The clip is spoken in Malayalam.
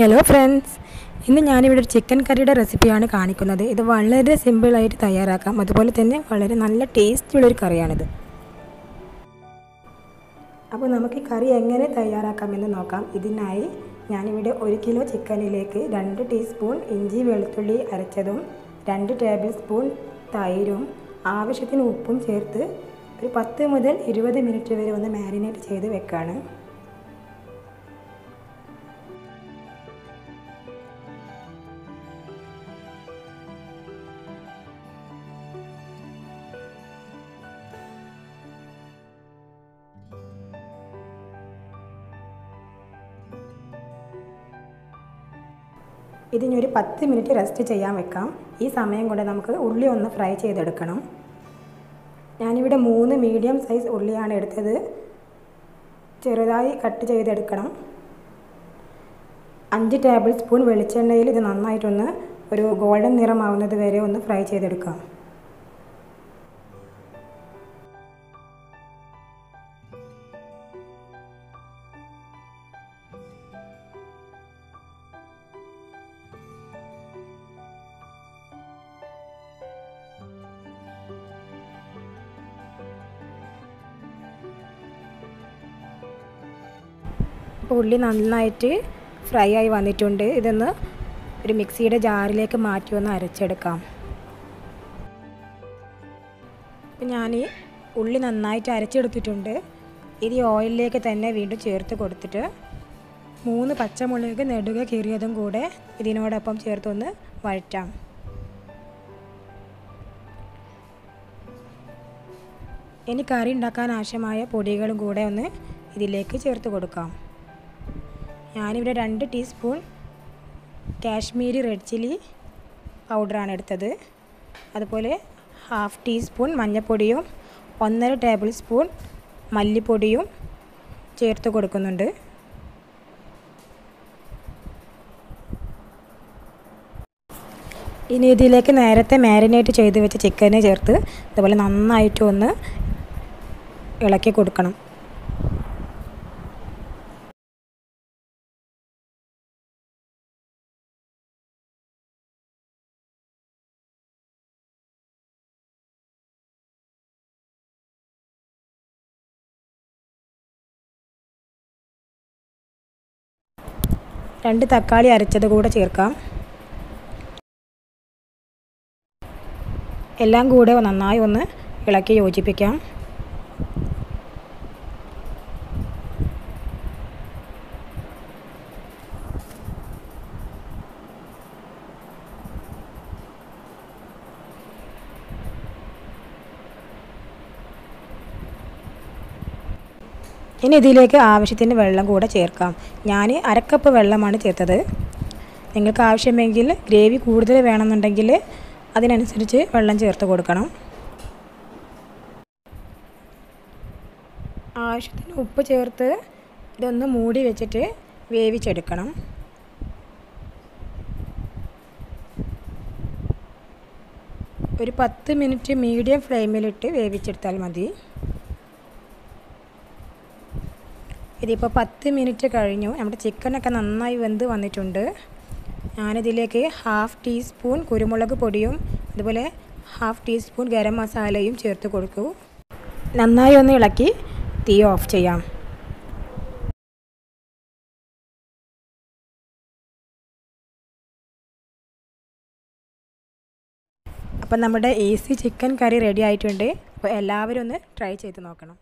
ഹലോ ഫ്രണ്ട്സ് ഇന്ന് ഞാനിവിടെ ഒരു ചിക്കൻ കറിയുടെ റെസിപ്പിയാണ് കാണിക്കുന്നത്. ഇത് വളരെ സിമ്പിളായിട്ട് തയ്യാറാക്കാം. അതുപോലെ തന്നെ വളരെ നല്ല ടേസ്റ്റുള്ളൊരു കറിയാണിത് അപ്പോൾ നമുക്ക് ഈ കറി എങ്ങനെ തയ്യാറാക്കാമെന്ന് നോക്കാം. ഇതിനായി ഞാനിവിടെ ഒരു കിലോ ചിക്കനിലേക്ക് രണ്ട് ടീസ്പൂൺ ഇഞ്ചി വെളുത്തുള്ളി അരച്ചതും രണ്ട് ടേബിൾ സ്പൂൺ തൈരും ആവശ്യത്തിന് ഉപ്പും ചേർത്ത് ഒരു പത്ത് മുതൽ ഇരുപത് മിനിറ്റ് വരെ ഒന്ന് മാരിനേറ്റ് ചെയ്ത് വെക്കാണ്. ഇതിനി ഒരു പത്ത് മിനിറ്റ് റെസ്റ്റ് ചെയ്യാൻ വെക്കാം. ഈ സമയം കൊണ്ട് നമുക്ക് ഉള്ളി ഒന്ന് ഫ്രൈ ചെയ്തെടുക്കണം. ഞാനിവിടെ മൂന്ന് മീഡിയം സൈസ് ഉള്ളിയാണ് എടുത്തത്. ചെറുതായി കട്ട് ചെയ്തെടുക്കണം. അഞ്ച് ടേബിൾ സ്പൂൺ വെളിച്ചെണ്ണയിൽ ഇത് നന്നായിട്ടൊന്ന് ഒരു ഗോൾഡൻ നിറമാവുന്നത് വരെ ഒന്ന് ഫ്രൈ ചെയ്തെടുക്കാം. ഇപ്പോൾ ഉള്ളി നന്നായിട്ട് ഫ്രൈ ആയി വന്നിട്ടുണ്ട്. ഇതൊന്ന് ഒരു മിക്സിയുടെ ജാറിലേക്ക് മാറ്റി ഒന്ന് അരച്ചെടുക്കാം. ഇപ്പം ഞാൻ ഈ ഉള്ളി നന്നായിട്ട് അരച്ചെടുത്തിട്ടുണ്ട്. ഇത് ഓയിലിലേക്ക് തന്നെ വീണ്ടും ചേർത്ത് കൊടുത്തിട്ട് മൂന്ന് പച്ചമുളക് നെടുക കീറിയതും കൂടെ ഇതിനോടൊപ്പം ചേർത്തൊന്ന് വഴറ്റാം. ഇനി കറി ഉണ്ടാക്കാൻ ആവശ്യമായ പൊടികളും കൂടെ ഒന്ന് ഇതിലേക്ക് ചേർത്ത് കൊടുക്കാം. ഞാനിവിടെ രണ്ട് ടീസ്പൂൺ കാശ്മീരി റെഡ് ചില്ലി പൗഡറാണ് എടുത്തത്. അതുപോലെ ഹാഫ് ടീസ്പൂൺ മഞ്ഞൾപ്പൊടിയും ഒന്നര ടേബിൾ സ്പൂൺ മല്ലിപ്പൊടിയും ചേർത്ത് കൊടുക്കുന്നുണ്ട്. ഇനി ഇതിലേക്ക് നേരത്തെ മാരിനേറ്റ് ചെയ്ത് വെച്ച ചിക്കനെ ചേർത്ത് അതുപോലെ നന്നായിട്ട് ഒന്ന് ഇളക്കി കൊടുക്കണം. രണ്ട് തക്കാളി അരച്ചത് കൂടെ ചേർക്കാം. എല്ലാം കൂടെ നന്നായി ഒന്ന് ഇളക്കി യോജിപ്പിക്കാം. ഇനി ഇതിലേക്ക് ആവശ്യത്തിന് വെള്ളം കൂടെ ചേർക്കാം. ഞാൻ അരക്കപ്പ് വെള്ളമാണ് ചേർത്തത്. നിങ്ങൾക്ക് ആവശ്യമെങ്കിൽ ഗ്രേവി കൂടുതൽ വേണമെന്നുണ്ടെങ്കിൽ അതിനനുസരിച്ച് വെള്ളം ചേർത്ത് കൊടുക്കണം. ആവശ്യത്തിന് ഉപ്പ് ചേർത്ത് ഇതൊന്ന് മൂടി വെച്ചിട്ട് വേവിച്ചെടുക്കണം. ഒരു പത്ത് മിനിറ്റ് മീഡിയം ഫ്ലെയിമിലിട്ട് വേവിച്ചെടുത്താൽ മതി. ഇതിപ്പോൾ പത്ത് മിനിറ്റ് കഴിഞ്ഞു. നമ്മുടെ ചിക്കനൊക്കെ നന്നായി വെന്ത് വന്നിട്ടുണ്ട്. ഞാനിതിലേക്ക് ഹാഫ് ടീസ്പൂൺ കുരുമുളക് പൊടിയും അതുപോലെ ഹാഫ് ടീസ്പൂൺ ഗരം മസാലയും ചേർത്ത് കൊടുക്കൂ. നന്നായി ഒന്ന് ഇളക്കി തീ ഓഫ് ചെയ്യാം. അപ്പം നമ്മുടെ ഈസി ചിക്കൻ കറി റെഡി ആയിട്ടുണ്ട്. അപ്പോൾ എല്ലാവരും ഒന്ന് ട്രൈ ചെയ്ത് നോക്കണം.